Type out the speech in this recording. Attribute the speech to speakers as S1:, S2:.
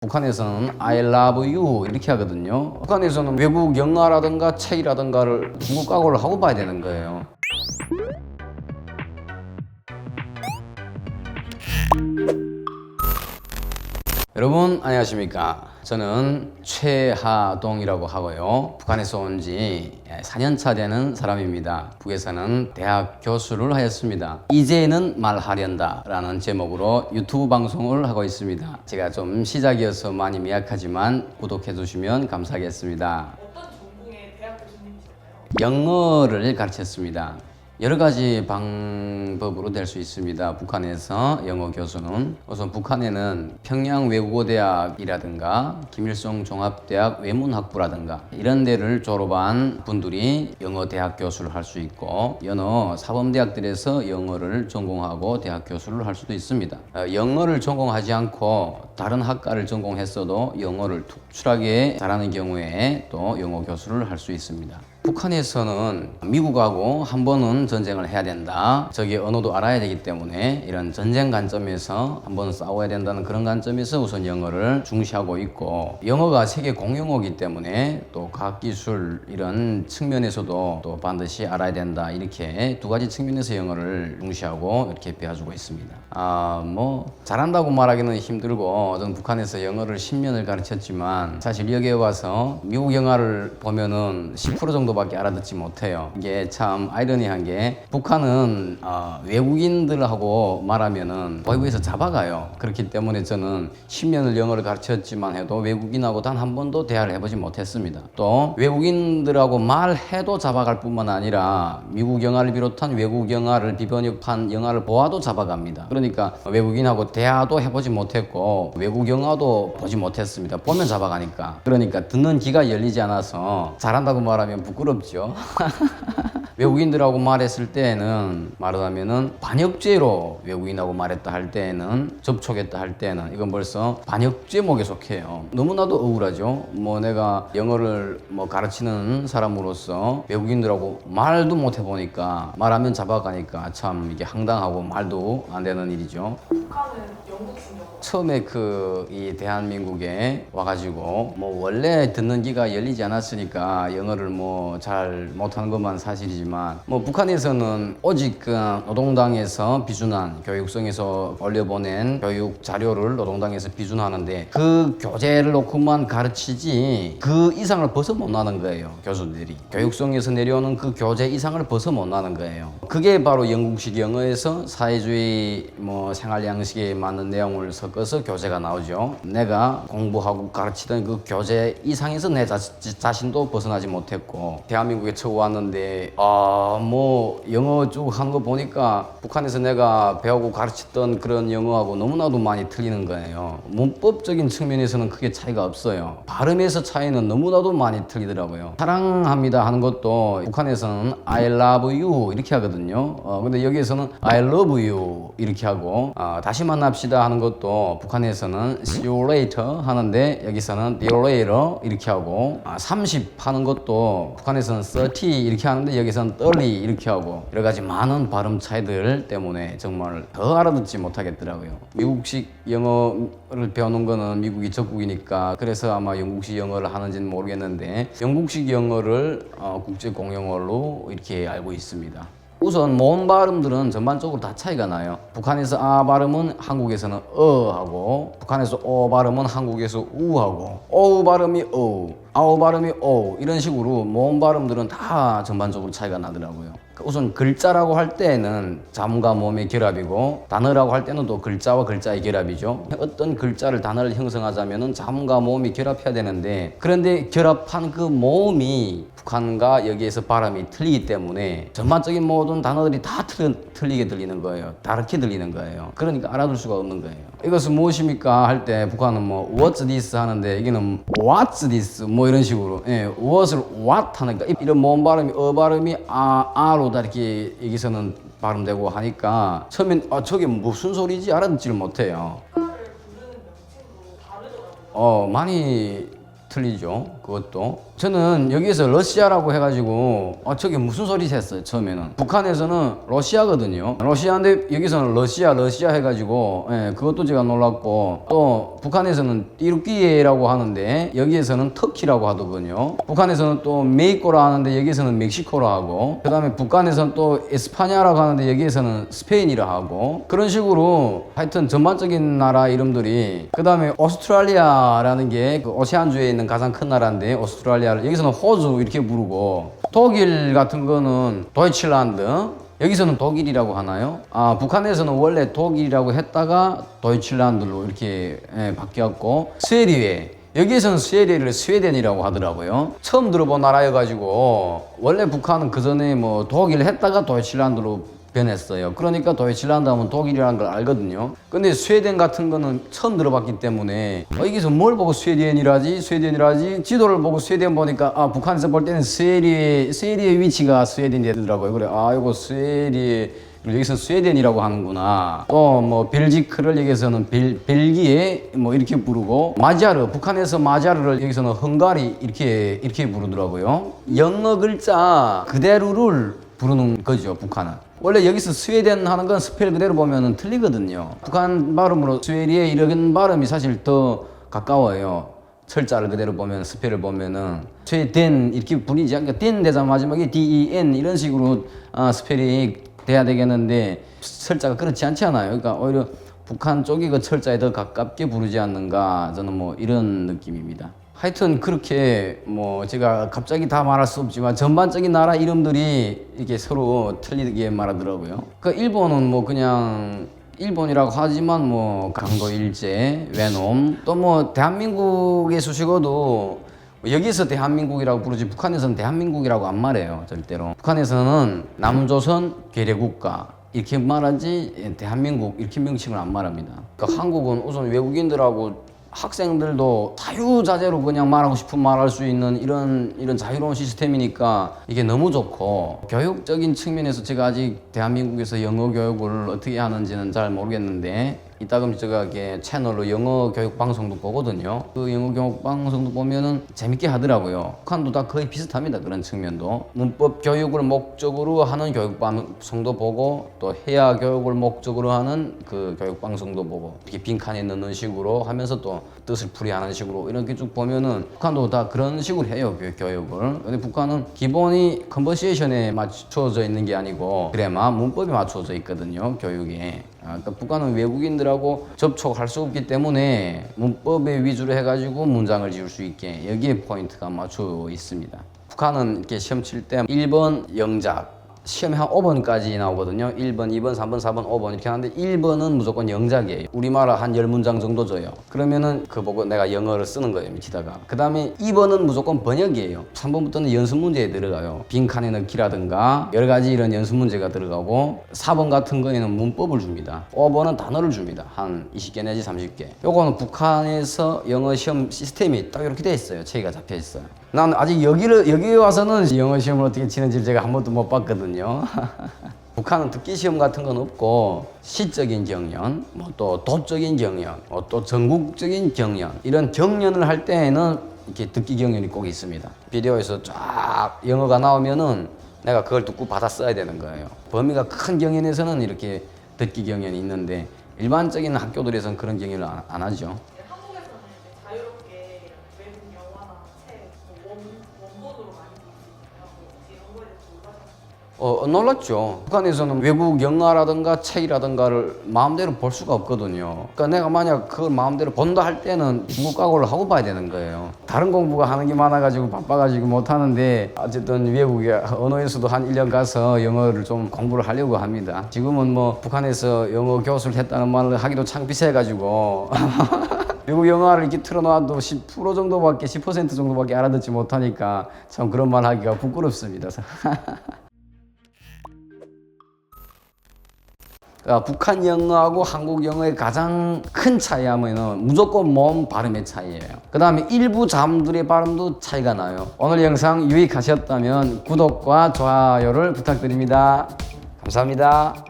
S1: 북한에서는 I love you 이렇게 하거든요. 북한에서는 외국 영화라든가 책이라든가를 중국 각오를 하고 봐야 되는 거예요. 여러분 안녕하십니까? 저는 최하동이라고 하고요. 북한에서 온 지 4년차 되는 사람입니다. 북에서는 대학 교수를 하였습니다. 이제는 말하련다 라는 제목으로 유튜브 방송을 하고 있습니다. 제가 좀 시작이어서 많이 미약하지만 구독해 주시면 감사하겠습니다? 영어를 가르쳤습니다. 여러 가지 방법으로 될 수 있습니다. 북한에서 영어 교수는 우선 북한에는 평양 외국어대학이라든가 김일성 종합대학 외문학부라든가 이런 데를 졸업한 분들이 영어 대학 교수를 할 수 있고 여러 사범대학들에서 영어를 전공하고 대학 교수를 할 수도 있습니다. 어, 영어를 전공하지 않고 다른 학과를 전공했어도 영어를 특출하게 잘하는 경우에 또 영어 교수를 할 수 있습니다. 북한에서는 미국하고 한 번은 전쟁을 해야 된다. 저기 언어도 알아야 되기 때문에 이런 전쟁 관점에서 한 번 싸워야 된다는 그런 관점에서 우선 영어를 중시하고 있고 영어가 세계 공용어기 때문에 또 과학 기술 이런 측면에서도 또 반드시 알아야 된다. 이렇게 두 가지 측면에서 영어를 중시하고 이렇게 배워주고 있습니다. 아, 뭐 잘한다고 말하기는 힘들고 저는 북한에서 영어를 10년을 가르쳤지만 사실 여기에 와서 미국 영화를 보면은 10% 정도 밖에 알아듣지 못해요. 이게 참 아이러니한 게 북한은 어, 외국인들하고 말하면은 외부에서 잡아가요. 그렇기 때문에 저는 10년을 영어를 가르쳤지만 해도 외국인하고 단 한 번도 대화를 해보지 못했습니다. 또 외국인들하고 말해도 잡아갈 뿐만 아니라 미국 영화를 비롯한 외국 영화를 비번역한 영화를 보아도 잡아갑니다. 그러니까 외국인하고 대화도 해보지 못했고 외국 영화도 보지 못했습니다. 보면 잡아가니까. 그러니까 듣는 귀가 열리지 않아서 잘한다고 말하면 부끄 럽죠. 외국인들하고 말했을 때에는 말하자면은 반역죄로 외국인하고 말했다 할 때에는 접촉했다 할 때는 이건 벌써 반역죄목에 속해요. 너무나도 억울하죠. 뭐 내가 영어를 뭐 가르치는 사람으로서 외국인들하고 말도 못 해보니까 말하면 잡아가니까 참 이게 황당하고 말도 안 되는 일이죠. 처음에 그 이 대한민국에 와가지고 뭐 원래 듣는 귀가 열리지 않았으니까 영어를 뭐잘 못하는 것만 사실이지만 뭐 북한에서는 오직 그 노동당에서 비준한 교육성에서 올려보낸 교육 자료를 노동당에서 비준하는데 그 교재를 놓고만 가르치지 그 이상을 벗어 못 나는 거예요 교수들이 교육성에서 내려오는 그 교재 이상을 벗어 못 나는 거예요 그게 바로 영국식 영어에서 사회주의 뭐 생활 양식에 맞는 내용을 섞어서 교재가 나오죠. 내가 공부하고 가르치던 그 교재 이상에서 내 자, 자신도 벗어나지 못했고 대한민국에 처음 왔는데 아 뭐 영어 쭉 하는 거 보니까 북한에서 내가 배우고 가르쳤던 그런 영어하고 너무나도 많이 틀리는 거예요. 문법적인 측면에서는 크게 차이가 없어요. 발음에서 차이는 너무나도 많이 틀리더라고요. 사랑합니다 하는 것도 북한에서는 I love you 이렇게 하거든요. 어, 근데 여기에서는 I love you 이렇게 하고 어, 다시 만납시다 하는 것도 북한에서는 see you later 하는데 여기서는 you later 이렇게 하고 아, 30 하는 것도 북한 에서는 30 이렇게 하는데 여기서는 30 이렇게 하고 여러 가지 많은 발음 차이들 때문에 정말 더 알아듣지 못하겠더라고요. 미국식 영어를 배우는 거는 미국이 적국이니까 그래서 아마 영국식 영어를 하는지는 모르겠는데 영국식 영어를 어, 국제 공용어로 이렇게 알고 있습니다. 우선 모음 발음들은 전반적으로 다 차이가 나요. 북한에서 아 발음은 한국에서는 어 하고 북한에서 어 발음은 한국에서 우 하고 어우 발음이 어우 아우 발음이 어우 이런 식으로 모음 발음들은 다 전반적으로 차이가 나더라고요. 우선 글자라고 할 때는 자음과 모음의 결합이고 단어라고 할 때는 또 글자와 글자의 결합이죠. 어떤 글자를 단어를 형성하자면은 자음과 모음이 결합해야 되는데 그런데 결합한 그 모음이 북한과 여기에서 발음이 틀리기 때문에 전반적인 모든 단어들이 다 틀, 틀리게 들리는 거예요. 다르게 들리는 거예요. 그러니까 알아둘 수가 없는 거예요. 이것은 무엇입니까? 할 때 북한은 뭐 what's this 하는데 여기는 what's this 뭐 이런 식으로 예, what을 what 하니까 이런 모음 발음이 어 발음이 아 아로 다 이렇게 여기서는 발음되고 하니까 처음엔 아 저게 무슨 소리지 알아듣지를 못해요.
S2: 다르더라고요.
S1: 어 많이 틀리죠. 그것도. 저는 여기에서 러시아라고 해가지고 아 저게 무슨 소리 했어요 처음에는. 북한에서는 러시아거든요. 러시아인데 여기서는 러시아 러시아 해가지고 예, 그것도 제가 놀랐고 또 북한에서는 띠루끼에라고 하는데 여기에서는 터키라고 하더군요. 북한에서는 또 메이코라 하는데 여기에서는 멕시코라 하고 그 다음에 북한에서는 또 에스파냐라고 하는데 여기에서는 스페인이라 하고 그런 식으로 하여튼 전반적인 나라 이름들이 그 다음에 오스트랄리아라는 게 그 오세안주에 있는 가장 큰 나라인데 오스트랄리아를 여기서는 호주 이렇게 부르고 독일 같은 거는 도이칠란드 여기서는 독일이라고 하나요? 아 북한에서는 원래 독일이라고 했다가 도이칠란드로 이렇게 예, 바뀌었고 스웨리에 여기에서는 스웨리를 스웨덴이라고 하더라고요. 처음 들어본 나라여가지고 원래 북한은 그 전에 뭐 독일 했다가 도이칠란드로 변했어요. 그러니까 도이칠란드 하면 독일이라는 걸 알거든요. 근데 스웨덴 같은 거는 처음 들어봤기 때문에 어, 여기서 뭘 보고 스웨덴이라지 스웨덴이라지 지도를 보고 스웨덴 보니까 아 북한에서 볼 때는 스웨리의 스웨리의 위치가 스웨덴이 되더라고요. 그래 아 이거 스웨리 여기서 스웨덴이라고 하는구나. 또 뭐 벨지크를 여기서는 벨, 벨기에 뭐 이렇게 부르고 마자르 북한에서 마자르를 여기서는 헝가리 이렇게 이렇게 부르더라고요. 영어 글자 그대로를 부르는 거죠 북한은. 원래 여기서 스웨덴 하는 건 스펠 그대로 보면은 틀리거든요. 북한 발음으로 스웨리에 이런 발음이 사실 더 가까워요. 철자를 그대로 보면 스펠을 보면은 스웨덴 이렇게 분이지 않게 된 대자 마지막에 D E N 이런 식으로 아, 스펠이 돼야 되겠는데 철자가 그렇지 않지 않아요. 그러니까 오히려 북한 쪽이 그 철자에 더 가깝게 부르지 않는가 저는 뭐 이런 느낌입니다. 하여튼 그렇게 뭐 제가 갑자기 다 말할 수 없지만 전반적인 나라 이름들이 이렇게 서로 틀리게 말하더라고요. 그 일본은 뭐 그냥 일본이라고 하지만 뭐 강도 일제, 외놈 또 뭐 대한민국의 수식어도 여기서 대한민국이라고 부르지 북한에서는 대한민국이라고 안 말해요 절대로 북한에서는 남조선 괴뢰국가 이렇게 말하지 대한민국 이렇게 명칭을 안 말합니다. 그러니까 한국은 우선 외국인들하고 학생들도 자유자재로 그냥 말하고 싶은 말할 수 있는 이런 이런 자유로운 시스템이니까 이게 너무 좋고 교육적인 측면에서 제가 아직 대한민국에서 영어 교육을 어떻게 하는지는 잘 모르겠는데 이따금 제가 이렇게 채널로 영어 교육 방송도 보거든요. 그 영어 교육 방송도 보면은 재밌게 하더라고요. 북한도 다 거의 비슷합니다. 그런 측면도 문법 교육을 목적으로 하는 교육 방송도 보고 또 해야 교육을 목적으로 하는 그 교육 방송도 보고 이렇게 빈칸에 넣는 식으로 하면서 또 뜻을 풀이하는 식으로 이렇게 쭉 보면은 북한도 다 그런 식으로 해요 교- 교육을. 근데 북한은 기본이 컨버시에이션에 맞춰져 있는 게 아니고 그래마 문법에 맞춰져 있거든요 교육에. 아, 그러니까 북한은 외국인들하고 접촉할 수 없기 때문에 문법에 위주로 해가지고 문장을 지을 수 있게 여기에 포인트가 맞춰 있습니다. 북한은 이렇게 시험 칠 때 1번 영작, 시험에 한 5번까지 나오거든요. 1번, 2번, 3번, 4번, 5번 이렇게 하는데 1번은 무조건 영작이에요. 우리말을 한 10문장 정도 줘요. 그러면은 그 보고 내가 영어를 쓰는 거예요. 미치다가. 그 다음에 2번은 무조건 번역이에요. 3번부터는 연습 문제에 들어가요. 빈칸에 넣기라든가 여러 가지 이런 연습 문제가 들어가고 4번 같은 거에는 문법을 줍니다. 5번은 단어를 줍니다. 한 20개 내지 30개. 요거는 북한에서 영어 시험 시스템이 딱 이렇게 돼 있어요. 체계가 잡혀 있어요. 난 아직 여기를 여기 와서는 영어 시험을 어떻게 치는지 제가 한 번도 못 봤거든요. 북한은 듣기 시험 같은 건 없고 시적인 경연, 뭐 또 도적인 경연, 뭐 또 전국적인 경연 이런 경연을 할 때에는 이렇게 듣기 경연이 꼭 있습니다. 비디오에서 쫙 영어가 나오면은 내가 그걸 듣고 받아 써야 되는 거예요. 범위가 큰 경연에서는 이렇게 듣기 경연이 있는데 일반적인 학교들에서는 그런 경연을 안, 안 하죠. 어, 놀랐죠. 북한에서는 외국 영화라든가 책이라든가를 마음대로 볼 수가 없거든요. 그러니까 내가 만약 그걸 마음대로 본다 할 때는 중국 각오를 하고 봐야 되는 거예요. 다른 공부가 하는 게 많아가지고 바빠가지고 못 하는데 어쨌든 외국에 언어에서도 한 1년 가서 영어를 좀 공부를 하려고 합니다. 지금은 뭐 북한에서 영어 교수를 했다는 말을 하기도 창피해가지고 외국 영화를 이렇게 틀어놔도 10% 정도밖에 10% 정도밖에 알아듣지 못하니까 참 그런 말 하기가 부끄럽습니다. 어, 북한 영어하고 한국 영어의 가장 큰 차이 하면은 무조건 몸 발음의 차이예요. 그 다음에 일부 자음들의 발음도 차이가 나요. 오늘 영상 유익하셨다면 구독과 좋아요를 부탁드립니다. 감사합니다.